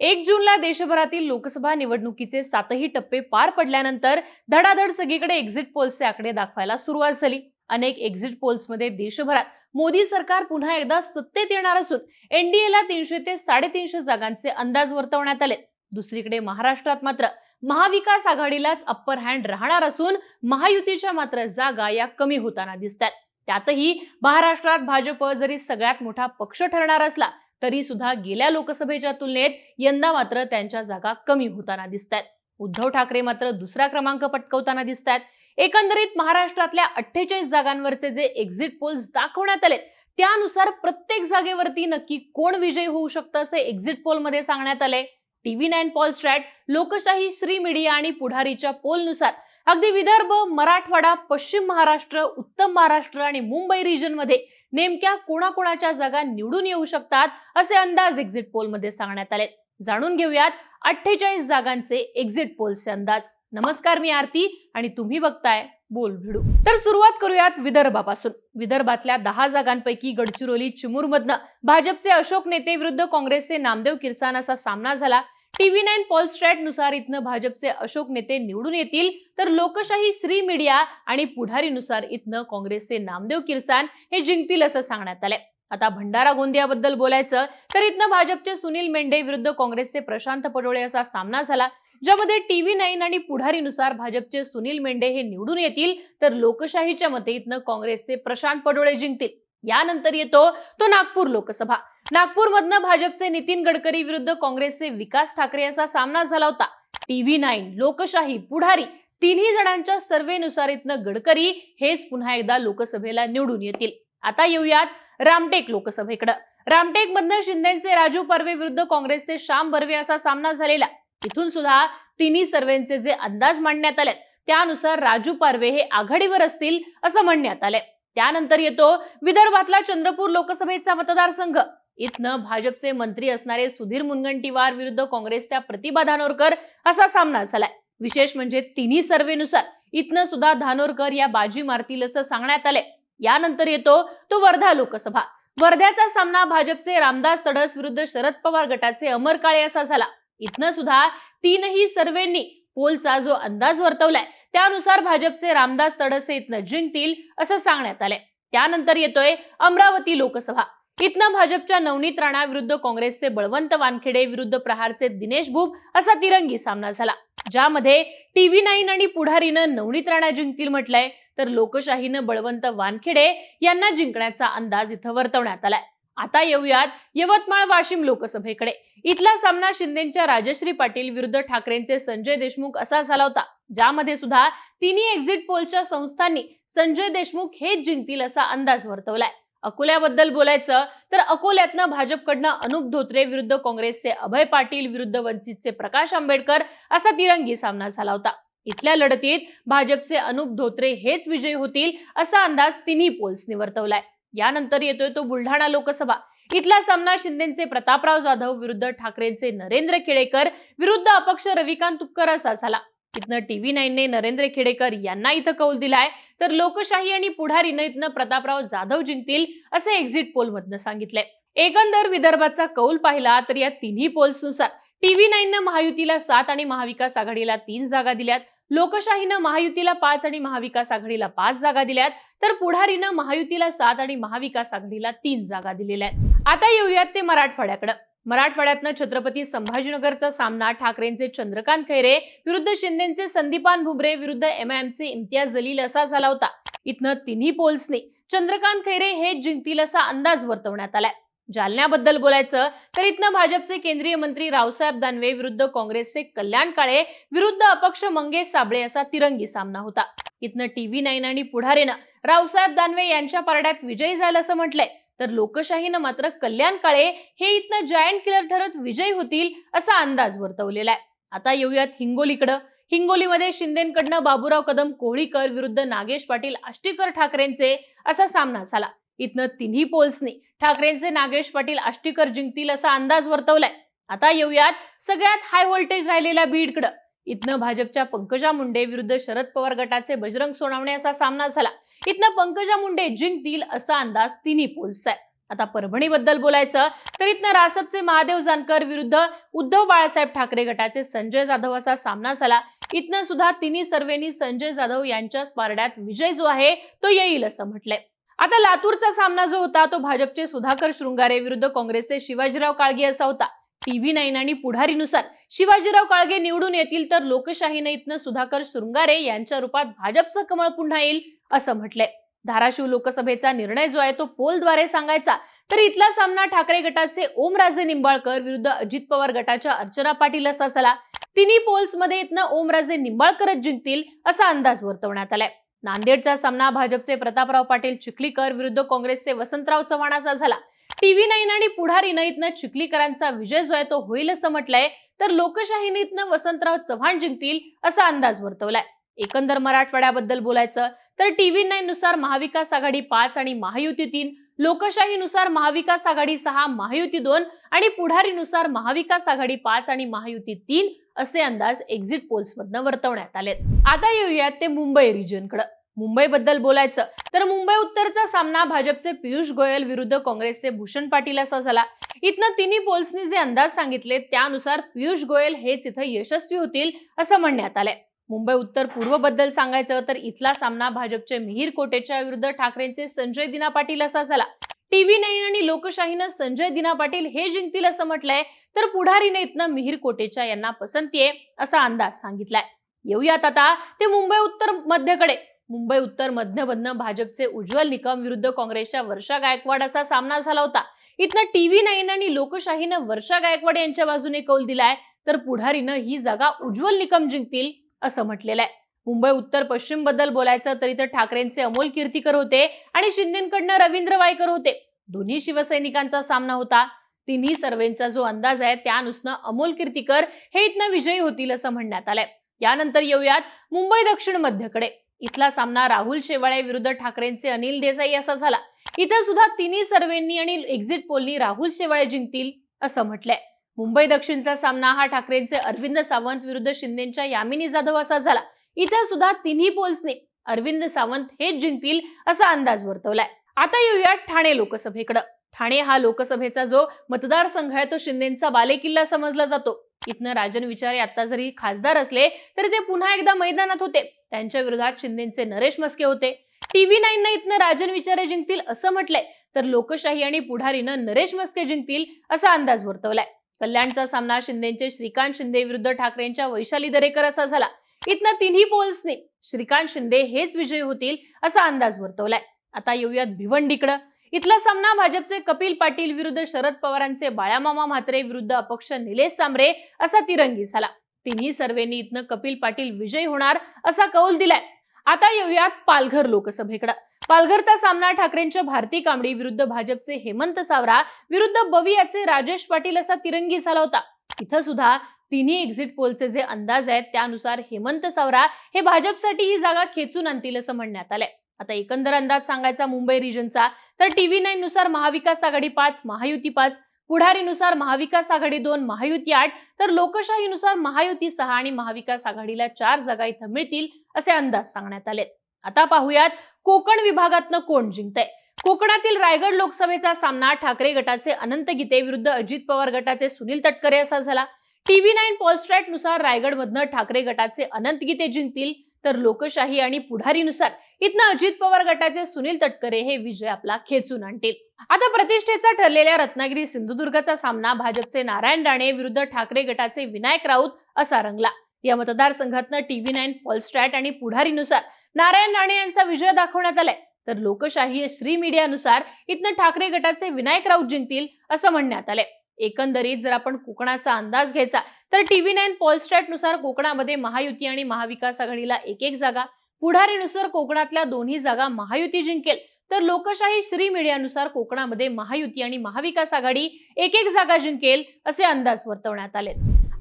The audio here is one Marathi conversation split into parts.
एक जूनला देशभरातील लोकसभा निवडणुकीचे सातही टप्पे पार पडल्यानंतर धडाधड सगळीकडे एक्झिट पोल्सचे आकडे दाखवायला सुरुवात झाली. अनेक एक्झिट पोल्समध्ये देशभरात मोदी सरकार पुन्हा एकदा सत्तेत येणार असून एनडीएला तीनशे ते साडेतीनशे जागांचे अंदाज वर्तवण्यात आले. दुसरीकडे महाराष्ट्रात मात्र महाविकास आघाडीलाच अप्पर हँड राहणार असून महायुतीच्या मात्र जागा या कमी होताना दिसतात. त्यातही महाराष्ट्रात भाजप जरी सगळ्यात मोठा पक्ष ठरणार असला तरी सुद्धा गेल्या लोकसभेच्या तुलनेत यंदा मात्र त्यांच्या जागा कमी होताना दिसत आहेत उद्धव ठाकरे मात्र दुसरा क्रमांक पटकवताना दिसत आहेत एकंदरीत महाराष्ट्रातल्या अठ्ठेचाळीस जागांवरचे जे एक्झिट पोल्स दाखवण्यात आले त्यानुसार प्रत्येक जागेवरती नक्की कोण विजयी होऊ शकतं असे एक्झिट पोलमध्ये सांगण्यात आले टीव्ही नाईन पॉल स्ट्रॅट लोकशाही श्री मीडिया आणि पुढारीच्या पोलनुसार अगदी विदर्भ मराठवाडा पश्चिम महाराष्ट्र उत्तम महाराष्ट्र आणि मुंबई रिजनमध्ये नेमक्या कोणाकोणाच्या जागा निवडून येऊ शकतात असे अंदाज एक्झिट पोलमध्ये सांगण्यात आले जाणून घेऊयात अठ्ठेचाळीस जागांचे एक्झिट पोलचे अंदाज. नमस्कार मी आरती आणि तुम्ही बघताय बोल भिडू. तर सुरुवात करूयात विदर्भापासून. विदर्भातल्या दहा जागांपैकी गडचिरोली चिमूरमधनं भाजपचे अशोक नेते विरुद्ध काँग्रेसचे नामदेव किरसान असा सामना झाला. टीव्ही नाईन पॉलस्ट्रॅटनुसार इथनं भाजपचे अशोक नेते निवडून येतील तर लोकशाही श्री मीडिया आणि पुढारीनुसार इथनं काँग्रेसचे नामदेव किरसान हे जिंकतील असं सांगण्यात आलंय. आता भंडारा गोंदियाबद्दल बोलायचं तर इथनं भाजपचे सुनील मेंढे विरुद्ध काँग्रेसचे प्रशांत पडोळे असा सामना झाला ज्यामध्ये टीव्ही नाईन आणि पुढारीनुसार भाजपचे सुनील मेंढे हे निवडून येतील तर लोकशाहीच्या मते इथनं काँग्रेसचे प्रशांत पडोळे जिंकतील. यानंतर येतो तो नागपूर लोकसभा. नागपूरमधनं भाजपचे नितीन गडकरी विरुद्ध काँग्रेसचे विकास ठाकरे असा सामना झाला होता. टीव्ही नाईन लोकशाही पुढारी तिन्ही जणांच्या सर्वेनुसार इथनं गडकरी हेच पुन्हा एकदा लोकसभेला निवडून येतील. आता येऊयात रामटेक लोकसभेकडे. रामटेक मधनं शिंदेचे राजू पर्वे विरुद्ध काँग्रेसचे श्याम बर्वे असा सामना झालेला. इथून सुद्धा तिन्ही सर्वेंचे जे अंदाज मांडण्यात आले त्यानुसार राजू पारवे हे आघाडीवर असतील असं म्हणण्यात आलंय. त्यानंतर येतो विदर्भातला चंद्रपूर लोकसभेचा मतदारसंघ. इथनं भाजपचे मंत्री असणारे सुधीर मुनगंटीवार विरुद्ध काँग्रेसच्या प्रतिभा धानोरकर असा सामना झालाय. विशेष म्हणजे तिन्ही सर्वेनुसार इथनं सुद्धा धानोरकर या बाजी मारतील असं सांगण्यात आलंय. यानंतर येतो तो वर्धा लोकसभा. वर्ध्याचा सामना भाजपचे रामदास तडस विरुद्ध शरद पवार गटाचे अमर काळे असा झाला. इथनं सुद्धा तीनही सर्वेंनी पोलचा जो अंदाज वर्तवलाय त्यानुसार भाजपचे रामदास तडसे इथनं जिंकतील असं सांगण्यात आलंय. त्यानंतर येतोय अमरावती लोकसभा. इथनं भाजपच्या नवनीत राणा विरुद्ध काँग्रेसचे बळवंत वानखेडे विरुद्ध प्रहारचे दिनेश भूप असा तिरंगी सामना झाला. ज्यामध्ये टीव्ही नाईन आणि पुढारीनं नवनीत राणा जिंकतील म्हटलंय तर लोकशाहीनं बळवंत वानखेडे यांना जिंकण्याचा अंदाज इथं वर्तवण्यात आलाय. आता येऊयात यवतमाळ वाशिम लोकसभेकडे. इथला सामना शिंदेच्या राजश्री पाटील विरुद्ध ठाकरेंचे संजय देशमुख असा झाला होता. ज्यामध्ये सुद्धा तिन्ही एक्झिट पोलच्या संस्थांनी संजय देशमुख हेच जिंकतील असा अंदाज वर्तवलाय. अकोल्याबद्दल बोलायचं तर अकोल्यातनं भाजपकडनं अनुप धोत्रे विरुद्ध काँग्रेसचे अभय पाटील विरुद्ध वंचितचे प्रकाश आंबेडकर असा तिरंगी सामना झाला होता. इथल्या लढतीत भाजपचे अनुप धोत्रे हेच विजयी होतील असा अंदाज तिन्ही पोल्सनी वर्तवलाय. यानंतर येतोय तो बुलढाणा लोकसभा. इथला सामना शिंदेचे प्रतापराव जाधव विरुद्ध ठाकरेंचे नरेंद्र केळेकर विरुद्ध अपक्ष रविकांत तुपकर असा झाला. इथनं टीव्ही नाईनने नरेंद्र खेडेकर यांना इथं कौल दिलाय. तर लोकशाही आणि पुढारीनं इथनं प्रतापराव जाधव जिंकतील असं एक्झिट पोल मधनं सांगितलंय. एकंदर विदर्भाचा कौल पाहिला तर या तिन्ही पोल्सनुसार टीव्ही नाईननं महायुतीला सात आणि महाविकास आघाडीला तीन जागा दिल्यात. लोकशाहीनं महायुतीला पाच आणि महाविकास आघाडीला पाच जागा दिल्यात. तर पुढारीनं महायुतीला सात आणि महाविकास आघाडीला तीन जागा दिलेल्या आहेत. आता येऊयात ते मराठवाड्याकडं. मराठवाड्यातनं छत्रपती संभाजीनगरचा सामना ठाकरेंचे चंद्रकांत खैरे विरुद्ध शिंदेचे संदीपान भुबरे विरुद्ध एमआयएमचे इम्तियाज जलील असा झाला होता. इथनं तिन्ही पोल्सनी चंद्रकांत खैरे हे जिंकतील असा अंदाज वर्तवण्यात आलाय. जालन्याबद्दल बोलायचं तर इथनं भाजपचे केंद्रीय मंत्री रावसाहेब दानवे विरुद्ध काँग्रेसचे कल्याण काळे विरुद्ध अपक्ष मंगेश साबळे असा तिरंगी सामना होता. इथनं टीव्ही नाईन आणि पुढारेनं रावसाहेब दानवे यांच्या पारड्यात विजयी झालं असं म्हटलंय. तर लोकशाहीनं मात्र कल्याण काळे हे इथनं जायंट किलर ठरत विजयी होतील असा अंदाज वर्तवलेला आहे. आता येऊयात हिंगोलीकडं. हिंगोलीमध्ये शिंदेकडनं बाबूराव कदम कोहळीकर विरुद्ध नागेश पाटील आष्टीकर ठाकरेंचे असा सामना झाला. इथनं तिन्ही पोल्सनी ठाकरेंचे नागेश पाटील आष्टीकर जिंकतील असा अंदाज वर्तवलाय. आता येऊयात सगळ्यात हाय व्होल्टेज राहिलेल्या बीडकडं. इथनं भाजपच्या पंकजा मुंडे विरुद्ध शरद पवार गटाचे बजरंग सोनावणे असा सामना झाला. इथनं पंकजा मुंडे जिंकतील असा अंदाज तिन्ही पोल्स आहे. आता परभणीबद्दल बोलायचं तर इथनं रासपचे महादेव जानकर विरुद्ध उद्धव बाळासाहेब ठाकरे गटाचे संजय जाधव असा सामना झाला. इथनं सुद्धा तिन्ही सर्वेनी संजय जाधव यांच्याच पारड्यात विजय जो आहे तो येईल असं म्हटलंय. आता लातूरचा सामना जो होता तो भाजपचे सुधाकर शृंगारे विरुद्ध काँग्रेसचे शिवाजीराव काळगे असा होता. टीव्ही नाईन आणि पुढारीनुसार शिवाजीराव काळगे निवडून येतील तर लोकशाहीने इथनं सुधाकर शृंगारे यांच्या रूपात भाजपचं कमळ पुन्हा येईल असं म्हटलंय. धाराशिव लोकसभेचा निर्णय जो आहे तो पोलद्वारे सांगायचा. तर इथला सामना ठाकरे गटाचे ओमराजे निंबाळकर विरुद्ध अजित पवार गटाच्या अर्चना पाटील असा झाला तिन्ही पोल्समध्ये इथनं ओमराजे निंबाळकरच जिंकतील असा अंदाज वर्तवण्यात आलाय. नांदेडचा सामना भाजपचे प्रतापराव पाटील चिखलीकर विरुद्ध काँग्रेसचे वसंतराव चव्हाण असा झाला. टीव्ही नाईन आणि पुढारी इथनं चिखलीकरांचा विजय जो आहे तो होईल असं म्हटलंय तर लोकशाही इथनं वसंतराव चव्हाण जिंकतील असा अंदाज वर्तवलाय. एकंदर मराठवाड्याबद्दल बोलायचं तर टीव्ही नाईन नुसार महाविकास आघाडी पाच आणि महायुती तीन लोकशाहीनुसार महाविकास आघाडी सहा महायुती दोन आणि पुढारीनुसार महाविकास आघाडी पाच आणि महायुती तीन असे अंदाज एक्झिट पोल्समधनं वर्तवण्यात आलेत. आता येऊयात ते मुंबई रिजनकडे मुंबईबद्दल बोलायचं. तर मुंबई उत्तरचा सामना भाजपचे पियुष गोयल विरुद्ध काँग्रेसचे भूषण पाटील असा झाला. इथनं तिन्ही पोल्सनी जे अंदाज सांगितले त्यानुसार पियुष गोयल हेच इथं यशस्वी होतील असं म्हणण्यात आलंय. मुंबई उत्तर पूर्वबद्दल सांगायचं तर इथला सामना भाजपचे मिहीर कोटेच्या विरुद्ध ठाकरेंचे संजय दिना पाटील असा झाला. टीव्ही नाईन आणि लोकशाहीनं संजय दिना पाटील हे जिंकतील असं म्हटलंय तर पुढारीने इथनं मिहीर कोटेच्या यांना पसंती आहे असा अंदाज सांगितलाय. येऊयात आता ते मुंबई उत्तर मध्यकडे. मुंबई उत्तर मध्यमधनं भाजपचे उज्ज्वल निकम विरुद्ध काँग्रेसच्या वर्षा गायकवाड असा सामना झाला होता. इथनं टीव्ही नाईन आणि लोकशाहीनं वर्षा गायकवाड यांच्या बाजूने कौल दिलाय तर पुढारीनं ही जागा उज्ज्वल निकम जिंकतील असं म्हटलेलं आहे. मुंबई उत्तर पश्चिमबद्दल बोलायचं तर इथं ठाकरेंचे अमोल कीर्तीकर होते आणि शिंदेकडनं रवींद्र वायकर होते. दोन्ही शिवसैनिकांचा सामना होता. तिन्ही सर्वेंचा जो अंदाज आहे त्यानुसार अमोल कीर्तीकर हे इथनं विजयी होतील असं म्हणण्यात आलंय. यानंतर येऊयात मुंबई दक्षिण मध्यकडे. इथला सामना राहुल शेवाळे विरुद्ध ठाकरेंचे अनिल देसाई असा झाला. इथे सुद्धा तिन्ही सर्वेंनी आणि एक्झिट पोलनी राहुल शेवाळे जिंकतील असं म्हटलंय. मुंबई दक्षिणचा सामना हा ठाकरेंचे अरविंद सावंत विरुद्ध शिंदेच्या यामिनी जाधव असा झाला. इथं सुद्धा तिन्ही पोल्सने अरविंद सावंत हेच जिंकतील असा अंदाज वर्तवलाय. आता येऊया ठाणे लोकसभेकडे. ठाणे हा लोकसभेचा जो मतदारसंघ आहे तो शिंदेचा बालेकिल्ला समजला जातो. इथनं राजन विचारे आता जरी खासदार असले तरी ते पुन्हा एकदा मैदानात होते. त्यांच्या विरोधात शिंदेचे नरेश मस्के होते. टीव्ही नाईन इथनं राजन विचारे जिंकतील असं म्हटलंय तर लोकशाही आणि पुढारीनं नरेश मस्के जिंकतील असा अंदाज वर्तवलाय. कल्याणचा सामना शिंदेचे श्रीकांत शिंदे विरुद्ध ठाकरेंच्या वैशाली दरेकर असा झाला. इथनं तिन्ही पोल्सने श्रीकांत शिंदे हेच विजयी होतील असा अंदाज वर्तवलाय. आता येऊयात भिवंडीकडं. इथला सामना भाजपचे कपिल पाटील विरुद्ध शरद पवारांचे बाळामामा म्हात्रे विरुद्ध अपक्ष निलेश सांबरे असा तिरंगी झाला. तिन्ही सर्वेंनी इथनं कपिल पाटील विजयी होणार असा कौल दिलाय. आता येऊयात पालघर लोकसभेकडे. पालघरचा सामना ठाकरेंच्या भारती कांबडी विरुद्ध भाजपचे हेमंत सावरा विरुद्ध बवियाचे राजेश पाटील असा तिरंगी झाला होता. इथं सुद्धा तिन्ही एक्झिट पोलचे जे अंदाज आहेत त्यानुसार हेमंत सावरा हे भाजपसाठी ही जागा खेचून आणतील असं म्हणण्यात आलंय. आता एकंदर अंदाज सांगायचा मुंबई रिजनचा तर टीव्ही नाईन नुसार महाविकास आघाडी पाच महायुती पाच पुढारीनुसार महाविकास आघाडी दोन महायुती आठ तर लोकशाहीनुसार महायुती सहा आणि महाविकास आघाडीला चार जागा इथं मिळतील असे अंदाज सांगण्यात आले आता पाहूयात कोकण विभागातनं कोण जिंकतंय? कोकणातील रायगड लोकसभेचा सामना ठाकरे गटाचे अनंत गीते विरुद्ध अजित पवार गटाचे सुनील तटकरे असा झाला. टीव्ही नाईन पॉलस्ट्रॅटनुसार रायगडमधनं ठाकरे गटाचे अनंत गीते जिंकतील. तर लोकशाही आणि पुढारीनुसार इथनं अजित पवार गटाचे सुनील तटकरे हे विजय आपला खेचून आणतील. आता प्रतिष्ठेचा ठरलेल्या रत्नागिरी सिंधुदुर्गचा सामना भाजपचे नारायण राणे विरुद्ध ठाकरे गटाचे विनायक राऊत असा रंगला. या मतदारसंघातनं टीव्ही नाईन पॉलस्ट्रॅट आणि पुढारीनुसार नारायण राणे यांचा विजय दाखवण्यात आलाय. तर लोकशाही श्री मीडियानुसार इथनं ठाकरे गटाचे विनायक राऊत जिंकतील असं म्हणण्यात आलंय. एकंदरीत जर आपण कोकणाचा अंदाज घ्यायचा तर टीव्ही नाईन पॉलस्टॅटनुसार कोकणामध्ये महायुती आणि महाविकास आघाडीला एक एक जागा पुढारीनुसार कोकणातल्या दोन्ही जागा महायुती जिंकेल. तर लोकशाही श्री मीडियानुसार कोकणामध्ये महायुती आणि महाविकास आघाडी एक एक जागा जिंकेल असे अंदाज वर्तवण्यात आले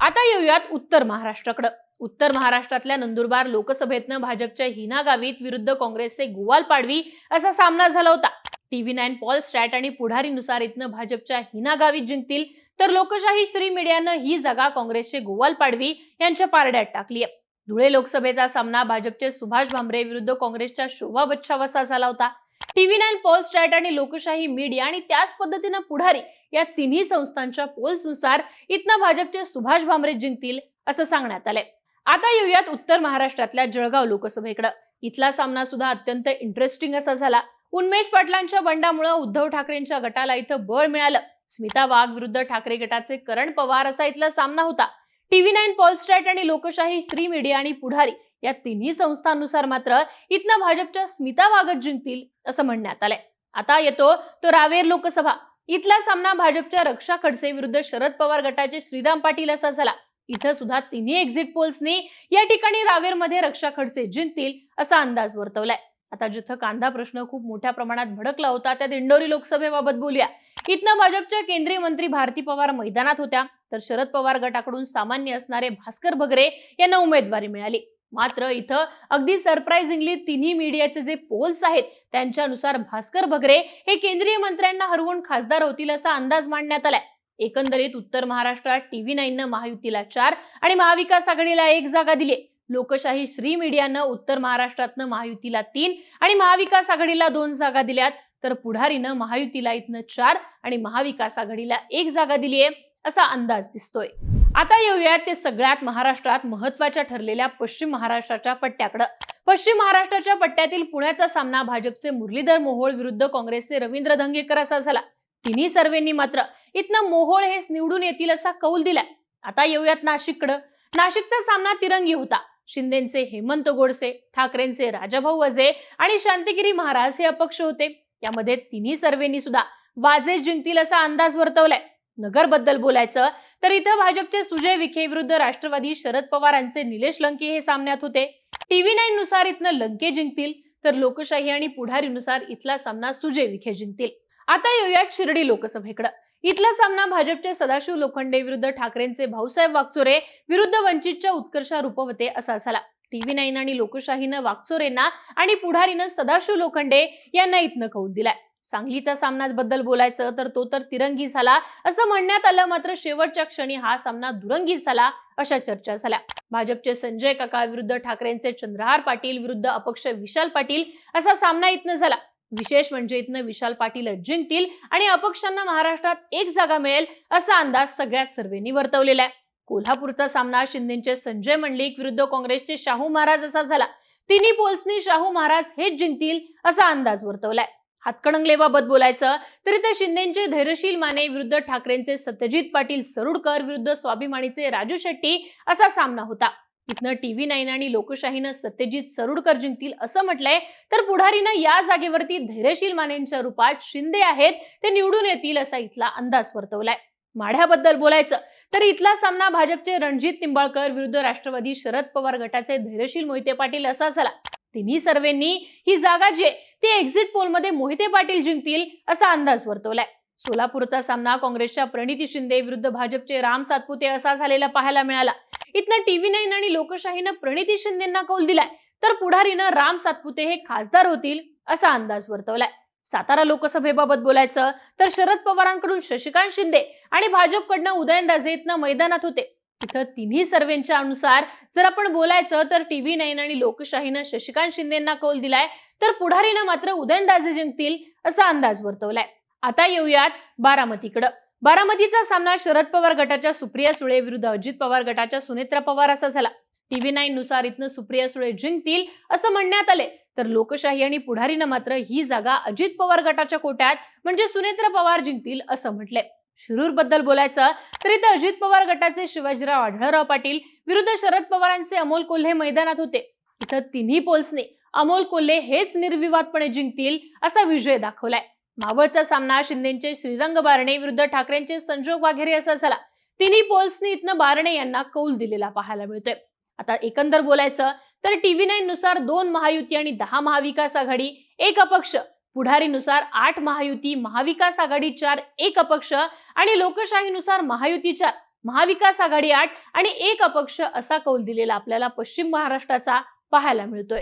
आता येऊयात उत्तर महाराष्ट्राकडे. उत्तर महाराष्ट्रातल्या नंदुरबार लोकसभेतनं भाजपच्या हिना गावित विरुद्ध काँग्रेसचे गुवाल पाडवी असा सामना झाला होता. टीव्ही नाईन पॉल स्टॅट आणि पुढारीनुसार इथनं भाजपच्या हिना गावित जिंकतील तर लोकशाही श्री मीडियानं ही जागा काँग्रेसचे गोवाल पाडवी यांच्या पारड्यात टाकली आहे धुळे लोकसभेचा सामना भाजपचे सुभाष भामरे विरुद्ध काँग्रेसच्या शोभा बच्छाव असा झाला होता. टीव्ही नाईन पॉल स्टॅट आणि लोकशाही मीडिया आणि त्याच पद्धतीनं पुढारी या तिन्ही संस्थांच्या पोल्सनुसार इथनं भाजपचे सुभाष भामरे जिंकतील असं सांगण्यात आलंय. आता येऊयात उत्तर महाराष्ट्रातल्या जळगाव लोकसभेकडं. इथला सामना सुद्धा अत्यंत इंटरेस्टिंग असा झाला. उन्मेष पाटलांच्या बंडामुळे उद्धव ठाकरेंच्या गटाला इथं बळ मिळालं. स्मिता वाघ विरुद्ध ठाकरे गटाचे करण पवार असा इथला सामना होता. टीव्ही नाईन पॉलस्ट्रॅट आणि लोकशाही श्री मीडिया आणि पुढारी या तिन्ही संस्थांनुसार मात्र इथनं भाजपच्या स्मिता वाघच जिंकतील असं म्हणण्यात आलंय. आता येतो तो रावेर लोकसभा. इथला सामना भाजपच्या रक्षा खडसे विरुद्ध शरद पवार गटाचे श्रीराम पाटील असा झाला. इथं सुद्धा तिन्ही एक्झिट पोल्सनी या ठिकाणी रावेरमध्ये रक्षा खडसे जिंकतील असा अंदाज वर्तवलाय. आता जिथं कांदा प्रश्न खूप मोठ्या प्रमाणात भडकला होता त्या दिंडोरी लोकसभेबाबत बोलूया. इथनं भाजपच्या केंद्रीय मंत्री भारती पवार मैदानात होत्या. तर शरद पवार गटाकडून सामान्य असणारे भास्कर भगरे यांना उमेदवारी मिळाली. मात्र इथं अगदी सरप्राइझिंगली तिन्ही मीडियाचे जे पोल्स आहेत त्यांच्यानुसार भास्कर भगरे हे केंद्रीय मंत्र्यांना हरवून खासदार होतील असा अंदाज मांडण्यात आलाय. एकंदरीत उत्तर महाराष्ट्रात टीव्ही नाईननं महायुतीला चार आणि महाविकास आघाडीला एक जागा दिली लोकशाही श्री मीडियानं उत्तर महाराष्ट्रातनं महायुतीला तीन आणि महाविकास आघाडीला दोन जागा दिल्यात. तर पुढारीनं महायुतीला इथनं चार आणि महाविकास आघाडीला एक जागा दिली आहे असा अंदाज दिसतोय. आता येऊयात ते सगळ्यात महाराष्ट्रात महत्त्वाच्या ठरलेल्या पश्चिम महाराष्ट्राच्या पट्ट्याकडं. पश्चिम महाराष्ट्राच्या पट्ट्यातील पुण्याचा सामना भाजपचे मुरलीधर मोहोळ विरुद्ध काँग्रेसचे रवींद्र धंगेकर असा झाला. तिन्ही सर्वेंनी मात्र इथनं मोहोळ हेच निवडून येतील असा कौल दिलाय. आता येऊयात नाशिककडं. नाशिकचा सामना तिरंगी होता. शिंदेचे हेमंत गोडसे ठाकरेंचे राजाभाऊ वजे आणि शांतिगिरी महाराज हे अपक्ष होते. यामध्ये तिन्ही सर्वेंनी सुद्धा वाजे जिंकतील असा अंदाज वर्तवलाय. नगरबद्दल बोलायचं तर इथं भाजपचे सुजय विखे विरुद्ध राष्ट्रवादी शरद पवारांचे निलेश लंके हे सामन्यात होते. टीव्ही नाईन नुसार इथनं लंके जिंकतील तर लोकशाही आणि पुढारीनुसार इथला सामना सुजय विखे जिंकतील. आता येऊयात शिर्डी लोकसभेकडं. इथला सामना भाजपचे सदाशिव लोखंडे विरुद्ध ठाकरेंचे भाऊसाहेब वागचोरे विरुद्ध वंचितच्या उत्कर्षा रूपवते असा झाला टीव्ही नाईन आणि लोकशाहीनं वागचोरेंना आणि पुढारीनं सदाशिव लोखंडे यांना इथनं कौल दिलाय. सांगलीचा सामना बद्दल बोलायचं तर तो तर तिरंगी झाला असं म्हणण्यात आलं मात्र शेवटच्या क्षणी हा सामना दुरंगी झाला अशा चर्चा झाल्या. भाजपचे संजय काका विरुद्ध ठाकरेंचे चंद्रहार पाटील विरुद्ध अपक्ष विशाल पाटील असा सामना इथनं झाला. विशेष म्हणजे इथनं विशाल पाटील जिंकतील आणि अपक्षांना महाराष्ट्रात एक जागा मिळेल असा अंदाज सगळ्या सर्वेंनी वर्तवलेला आहे. कोल्हापूरचा सामना शिंदेचे संजय मंडलिक विरुद्ध काँग्रेसचे शाहू महाराज असा झाला. तिन्ही पोल्सनी शाहू महाराज हेच जिंकतील असा अंदाज वर्तवलाय. हातकणंगलेबाबत बोलायचं तर त्या शिंदेचे धैर्यशील माने विरुद्ध ठाकरेंचे सत्यजित पाटील सरुडकर विरुद्ध स्वाभिमानीचे राजू शेट्टी असा सामना होता. इथनं टीव्ही नाईन आणि लोकशाहीनं सत्यजित सरुडकर जिंकतील असं म्हटलंय तर पुढारीनं या जागेवरती धैर्यशील मानेंच्या रूपात शिंदे आहेत ते निवडून येतील असा इथला अंदाज वर्तवलाय. माढ्याबद्दल बोलायचं तर इथला सामना भाजपचे रणजित निंबाळकर विरुद्ध राष्ट्रवादी शरद पवार गटाचे धैर्यशील मोहिते पाटील असा झाला. तिन्ही सर्वेंनी ही जागा जे ते एक्झिट पोलमध्ये मोहिते पाटील जिंकतील असा अंदाज वर्तवलाय. सोलापूरचा सामना काँग्रेसच्या प्रणिती शिंदे विरुद्ध भाजपचे राम सातपुते असा झालेला पाहायला मिळाला. इथनं टीव्ही नाईन आणि लोकशाहीनं प्रणिती शिंदेना कौल दिलाय तर पुढारीनं राम सातपुते हे खासदार होतील असा अंदाज वर्तवलाय. सातारा लोकसभेबाबत बोलायचं तर शरद पवारांकडून शशिकांत शिंदे आणि भाजपकडनं उदयनराजे इथनं मैदानात होते. तिथं तिन्ही सर्वेंच्या अनुसार जर आपण बोलायचं तर टीव्ही नाईन आणि लोकशाहीनं शशिकांत शिंदेना कौल दिलाय तर पुढारीनं मात्र उदयनराजे जिंकतील असा अंदाज वर्तवलाय. आता येऊयात बारामतीकडं. बारामतीचा सामना शरद पवार गटाच्या सुप्रिया सुळे विरुद्ध अजित पवार गटाच्या सुनेत्रा पवार असा झाला. टीव्ही नाईन नुसार इथनं सुप्रिया सुळे जिंकतील असं म्हणण्यात आले तर लोकशाही आणि पुढारीनं मात्र ही जागा अजित पवार गटाच्या कोट्यात म्हणजे सुनेत्रा पवार जिंकतील असं म्हटलंय. शिरूरबद्दल बोलायचं तर इथं अजित पवार गटाचे शिवाजीराव आढळराव पाटील विरुद्ध शरद पवारांचे अमोल कोल्हे मैदानात होते. इथं तिन्ही पोल्सने अमोल कोल्हे हेच निर्विवादपणे जिंकतील असा विजय दाखवलाय. मावळचा सामना शिंदेचे श्रीरंग बारणे विरुद्ध ठाकरेंचे संजोग वाघेरे असा झाला. तिन्ही पोल्सनी इथनं बारणे यांना कौल दिलेला पाहायला मिळतोय. आता एकंदर बोलायचं तर टीव्ही नाईन नुसार दोन महायुती आणि दहा महाविकास आघाडी एक अपक्ष. पुढारीनुसार आठ महायुती महाविकास आघाडी चार एक अपक्ष आणि लोकशाहीनुसार महायुती चार. महाविकास आघाडी आठ आणि एक अपक्ष असा कौल दिलेला आपल्याला पश्चिम महाराष्ट्राचा पाहायला मिळतोय.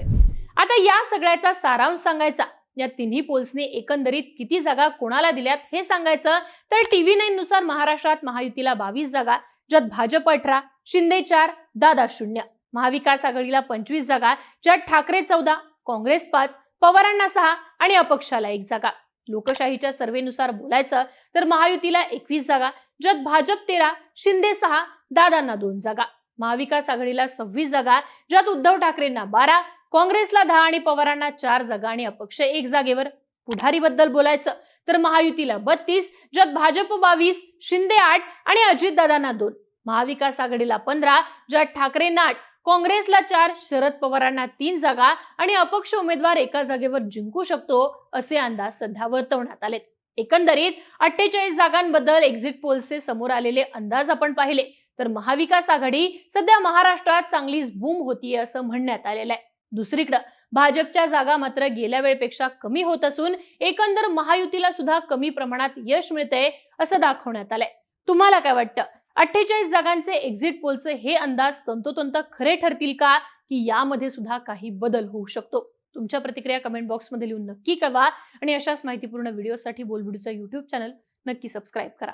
आता या सगळ्याचा सारांश सांगायचा. या तिन्ही पोल्सने एकंदरीत किती जागा कोणाला दिल्यात हे सांगायचं तर टीव्ही नाईन नुसार महाराष्ट्रात महायुतीला बावीस जागा ज्यात भाजप अठरा शिंदे चार दादा शून्य. महाविकास आघाडीला पंचवीस जागा ज्यात ठाकरे चौदा काँग्रेस पाच पवारांना सहा आणि अपक्षाला एक जागा. लोकशाहीच्या सर्वेनुसार बोलायचं तर महायुतीला एकवीस जागा ज्यात भाजप तेरा शिंदे सहा दादांना दोन जागा. महाविकास आघाडीला सव्वीस जागा ज्यात उद्धव ठाकरेंना बारा काँग्रेसला दहा आणि पवारांना चार जागा आणि अपक्ष एक जागेवर. पुढारीबद्दल बोलायचं तर महायुतीला बत्तीस ज्यात भाजप बावीस शिंदे आठ आणि अजितदादांना दोन. महाविकास आघाडीला पंधरा ज्यात ठाकरेंना आठ. काँग्रेसला चार शरद पवारांना तीन जागा आणि अपक्ष उमेदवार एका जागेवर जिंकू शकतो असे अंदाज सध्या वर्तवण्यात आलेत. एकंदरीत अठ्ठेचाळीस जागांबद्दल एक्झिट पोलचे समोर आलेले अंदाज आपण पाहिले. तर महाविकास आघाडी सध्या महाराष्ट्रात चांगलीच बूम होतीये असं म्हणण्यात आलेलं आहे. दुसरीकडं भाजपच्या जागा मात्र गेल्या वेळेपेक्षा कमी होत असून एकंदर महायुतीला सुद्धा कमी प्रमाणात यश मिळतंय असं दाखवण्यात आलंय. तुम्हाला काय वाटतं? अठ्ठेचाळीस जागांचे एक्झिट पोलचे हे अंदाज तंतोतंत खरे ठरतील का? की यामध्ये सुद्धा काही बदल होऊ शकतो? तुमच्या प्रतिक्रिया कमेंट बॉक्समध्ये लिहून नक्की कळवा आणि अशाच माहितीपूर्ण व्हिडिओसाठी बोलबिडूचा युट्यूब चॅनल नक्की सबस्क्राईब करा.